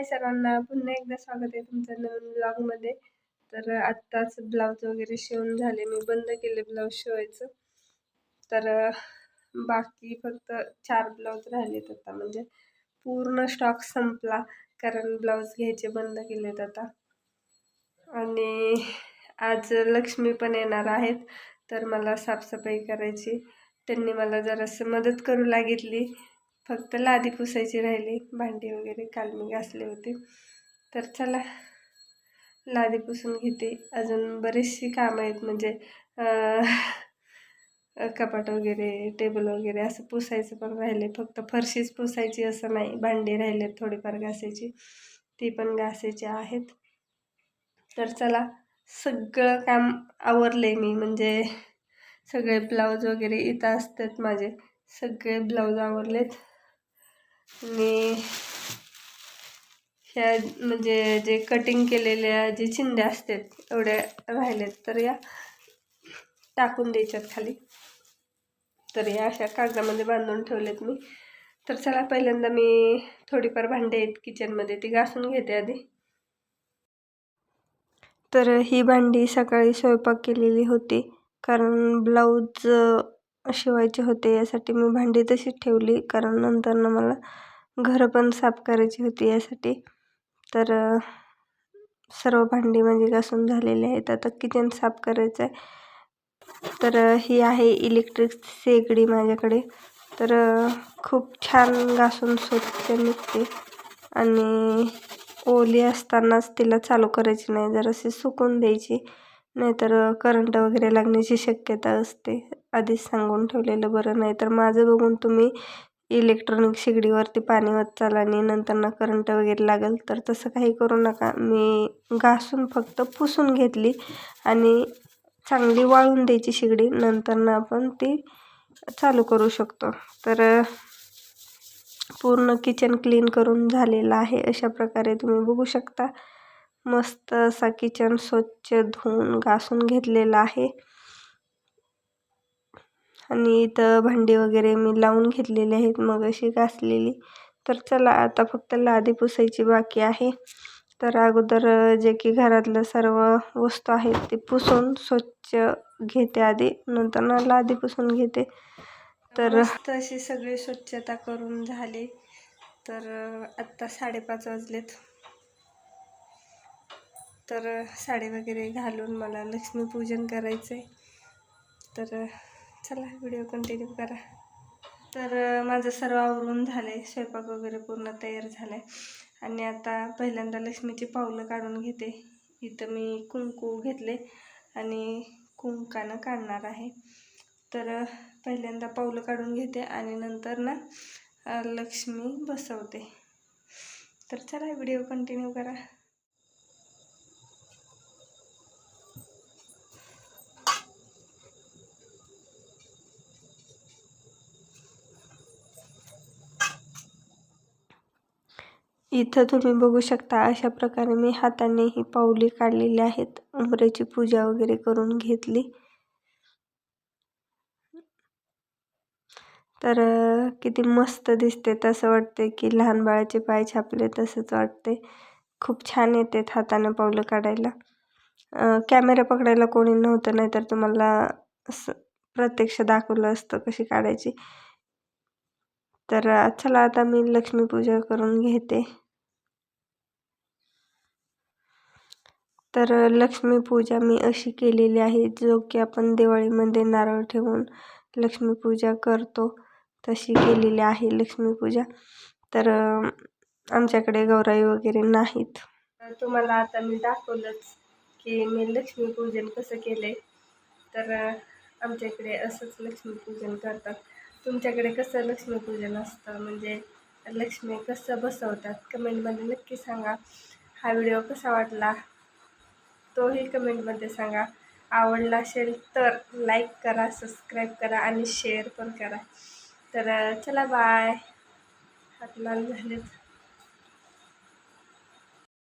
हाय सर्वांना. पुन्हा एकदा स्वागत आहे तुमच्या नवीन ब्लॉगमध्ये तर आत्ताच ब्लाऊज वगैरे शिवून झाले. मी बंद केले ब्लाऊज शिवायचं. तर बाकी फक्त चार ब्लाऊज राहिलेत आता. म्हणजे पूर्ण स्टॉक संपला. कारण ब्लाऊज घ्यायचे बंद केलेत आता. आणि आज लक्ष्मी पण येणार आहेत. तर मला साफसफाई करायची. त्यांनी मला जरासं मदत करू लागितली. फक्त लादी पुसायची राहिली भांडी वगैरे काल मी घासले होते. तर चला लादी पुसून घेते. अजून बरीचशी कामं आहेत म्हणजे कपाट वगैरे टेबल वगैरे असं पुसायचं पण राहिले. फक्त फरशीच पुसायची असं नाही भांडी राहिलेत थोडीफार घासायची. ती पण घासायची आहेत. तर चला सगळं काम आवरले मी म्हणजे सगळे ब्लाऊज वगैरे इथं असतात माझे. सगळे ब्लाऊज आवरलेत. आणि ह्या म्हणजे जे कटिंग केलेल्या जे चिंध्या असतात एवढ्या राहिल्यात. तर या टाकून द्यायच्यात खाली. तर या अशा कागदामध्ये बांधून ठेवलेत मी. तर चला पहिल्यांदा मी थोडीफार भांडे आहेत किचनमध्ये ती घासून घेते आधी. तर ही भांडी सकाळी स्वयंपाक केलेली होती कारण ब्लाऊज शिवायचे होते यासाठी मी भांडी तशीच ठेवली. कारण नंतर ना मला घरं पण साफ करायची होती यासाठी. तर सर्व भांडी म्हणजे घासून झालेली आहेत. आता किचन साफ करायचं आहे तर ही आहे इलेक्ट्रिक शेगडी माझ्याकडे. तर खूप छान घासून स्वच्छ निघते. आणि ओली असतानाच तिला चालू करायची नाही. जराशी सुकून द्यायची. नाहीतर करंट वगैरे लागण्याची शक्यता असते. आधीच सांगून ठेवलेलं बरं नाही तर माझं बघून तुम्ही इलेक्ट्रॉनिक शेगडीवरती पाणी चाल आणि नंतर ना करंट वगैरे लागेल तर तसं काही करू नका. मी घासून फक्त पुसून घेतली आणि चांगली वाळून द्यायची शेगडी. नंतर ना आपण ती चालू करू शकतो. तर पूर्ण किचन क्लीन करून झालेलं आहे. अशा प्रकारे तुम्ही बघू शकता. मस्त असा किचन स्वच्छ धुवून घासून घेतलेला आहे. आणि इथं भांडी वगैरे मी लावून घेतलेली आहेत मगाशी घासलेली. तर चला आता फक्त लादी पुसायची बाकी आहे. तर अगोदर जे की घरातलं सर्व वस्तू आहेत ते पुसून स्वच्छ घेते आधी नंतर ना लादी पुसून घेते. तर अशी सगळी स्वच्छता करून झाली. तर आत्ता साडेपाच वाजलेत. तर साडी वगैरे घालून मला लक्ष्मीपूजन करायचं आहे तर चला व्हिडिओ कंटिन्यू करा. तर माझं सर्व आवरून झालं आहे स्वयंपाक वगैरे पूर्ण तयार झाला आहे आणि आता पहिल्यांदा लक्ष्मीची पावलं काढून घेते. इथं मी कुंकू घेतले आणि कुंकानं काढणार आहे. तर पहिल्यांदा पावलं काढून घेते आणि नंतर ना लक्ष्मी बसवते. तर चला व्हिडिओ कंटिन्यू करा. इथं तुम्ही बघू शकता अशा प्रकारे मी हाताने ही पाऊले काढलेली आहेत. उमरेची पूजा वगैरे करून घेतली. तर किती मस्त दिसते तसं वाटते की लहान बाळाचे पाय छापले तसंच वाटते खूप छान येते हाताने पावलं काढायला. कॅमेरा पकडायला कोणी नव्हतं नाही तर तुम्हाला असं प्रत्यक्ष दाखवलं असतं कशी काढायची. तर चला आता मी लक्ष्मीपूजा करून घेते. तर लक्ष्मीपूजा मी अशी केलेली आहे जो की आपण दिवाळीमध्ये नारळ ठेवून लक्ष्मीपूजा करतो तशी केलेली आहे लक्ष्मीपूजा तर आमच्याकडे गौराई वगैरे नाहीत. तुम्हाला आता मी दाखवलंच की मी लक्ष्मीपूजन कसं केले तर आमच्याकडे असंच लक्ष्मीपूजन करतात. तुमच्याकडे कसं लक्ष्मीपूजन असतं? म्हणजे लक्ष्मी कसं बसवतात? कमेंटमध्ये नक्की सांगा. हा व्हिडिओ कसा वाटला? तोही कमेंटमध्ये सांगा. आवडला असेल तर लाईक करा सबस्क्राईब करा आणि शेअर पण करा. तर चला बाय हात लाल झालेत.